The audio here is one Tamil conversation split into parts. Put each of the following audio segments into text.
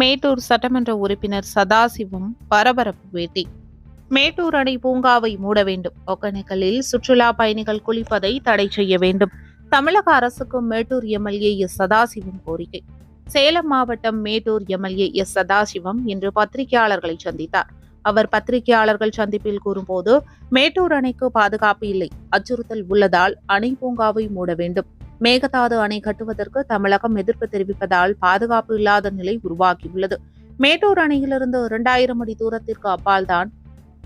மேட்டூர் சட்டமன்ற உறுப்பினர் சதாசிவம் பரபரப்பு பேட்டி மேட்டூர் அணை பூங்காவை மூட வேண்டும். ஒகேனக்கலில் சுற்றுலா பயணிகள் குளிப்பதை தடை செய்ய வேண்டும். தமிழக அரசுக்கும் மேட்டூர் எம்எல்ஏ எஸ் சதாசிவம் கோரிக்கை. சேலம் மாவட்டம் மேட்டூர் எம்எல்ஏ எஸ் சதாசிவம் இன்று பத்திரிகையாளர்களை சந்தித்தார். அவர் பத்திரிகையாளர்கள் சந்திப்பில் கூறும்போது மேட்டூர் அணைக்கு பாதுகாப்பு இல்லை அச்சுறுத்தல் உள்ளதால் அணை பூங்காவை மூட வேண்டும். மேகதாது அணை கட்டுவதற்கு தமிழகம் எதிர்ப்பு தெரிவிப்பதால் பாதுகாப்பு இல்லாத நிலை உருவாகியுள்ளது. மேட்டூர் அணையிலிருந்து இரண்டாயிரம் அடி தூரத்திற்கு அப்பால்தான்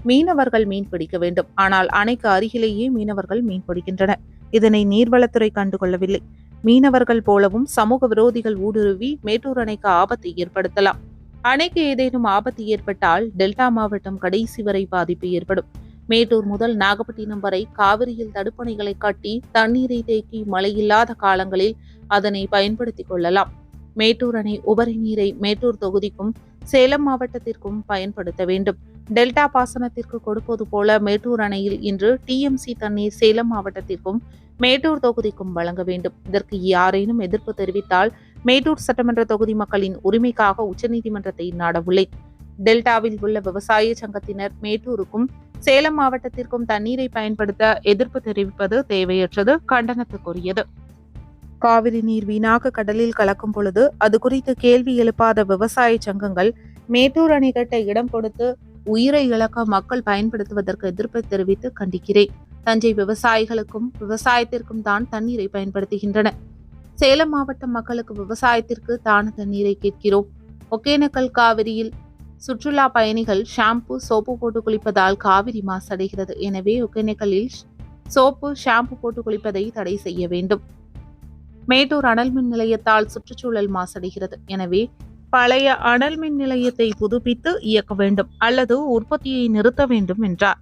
மீனவர்கள் மீன் பிடிக்க வேண்டும். ஆனால் அணைக்கு அருகிலேயே மீனவர்கள் மீன் பிடிக்கின்றனர் இதனை நீர்வளத்துறை கண்டுகொள்ளவில்லை. மீனவர்கள் போலவும் சமூக விரோதிகள் ஊடுருவி மேட்டூர் அணைக்கு ஆபத்தை ஏற்படுத்தலாம். அணைக்கு ஏதேனும் ஆபத்து ஏற்பட்டால் டெல்டா மாவட்டம் கடைசி வரை பாதிப்பு ஏற்படும். மேட்டூர் முதல் நாகப்பட்டினம் வரை காவிரியில் தடுப்பணைகளை கட்டி தண்ணீரை தேக்கி மழையில்லாத காலங்களில் அதனை பயன்படுத்திக் கொள்ளலாம். மேட்டூர் அணை உபரி நீரை மேட்டூர் தொகுதிக்கும் சேலம் மாவட்டத்திற்கும் பயன்படுத்த வேண்டும். டெல்டா பாசனத்திற்கு கொடுப்பது போல மேட்டூர் அணையில் இன்று டிஎம்சி தண்ணீர் சேலம் மாவட்டத்திற்கும் மேட்டூர் தொகுதிக்கும் வழங்க வேண்டும். இதற்கு யாரேனும் எதிர்ப்பு தெரிவித்தால் மேட்டூர் சட்டமன்ற தொகுதி மக்களின் உரிமைக்காக உச்சநீதிமன்றத்தை நாடவுள்ளேன். டெல்டாவில் உள்ள விவசாய சங்கத்தினர் மேட்டூருக்கும் சேலம் மாவட்டத்திற்கும் தண்ணீரை பயன்படுத்த எதிர்ப்பு தெரிவிப்பது தேவையற்றது கண்டனத்துக்குரியது. காவிரி நீர் வீணாக கடலில் கலக்கும் பொழுது அது குறித்து கேள்வி எழுப்பாத விவசாய சங்கங்கள் மேட்டூர் அணை கட்ட இடம் கொடுத்து உயிரை இழக்க மக்கள் பயன்படுத்துவதற்கு எதிர்ப்பு தெரிவித்து கண்டிக்கிறேன். தஞ்சை விவசாயிகளுக்கும் விவசாயத்திற்கும் தான் தண்ணீரை பயன்படுத்துகின்றன. சேலம் மாவட்ட மக்களுக்கு விவசாயத்திற்கு தான தண்ணீரை கேட்கிறோம். ஒகேனக்கல் காவிரியில் சுற்றுலா பயணிகள் ஷாம்பு சோப்பு போட்டு குளிப்பதால் காவிரி மாசடைகிறது. எனவே ஒகேனக்கலில் சோப்பு ஷாம்பு போட்டு குளிப்பதை தடை செய்ய வேண்டும். மேட்டூர் அனல் மின் நிலையத்தால் சுற்றுச்சூழல் மாசடைகிறது. எனவே பழைய அனல் மின் நிலையத்தை புதுப்பித்து இயக்க வேண்டும். அல்லது உற்பத்தியை நிறுத்த வேண்டும் என்றார்.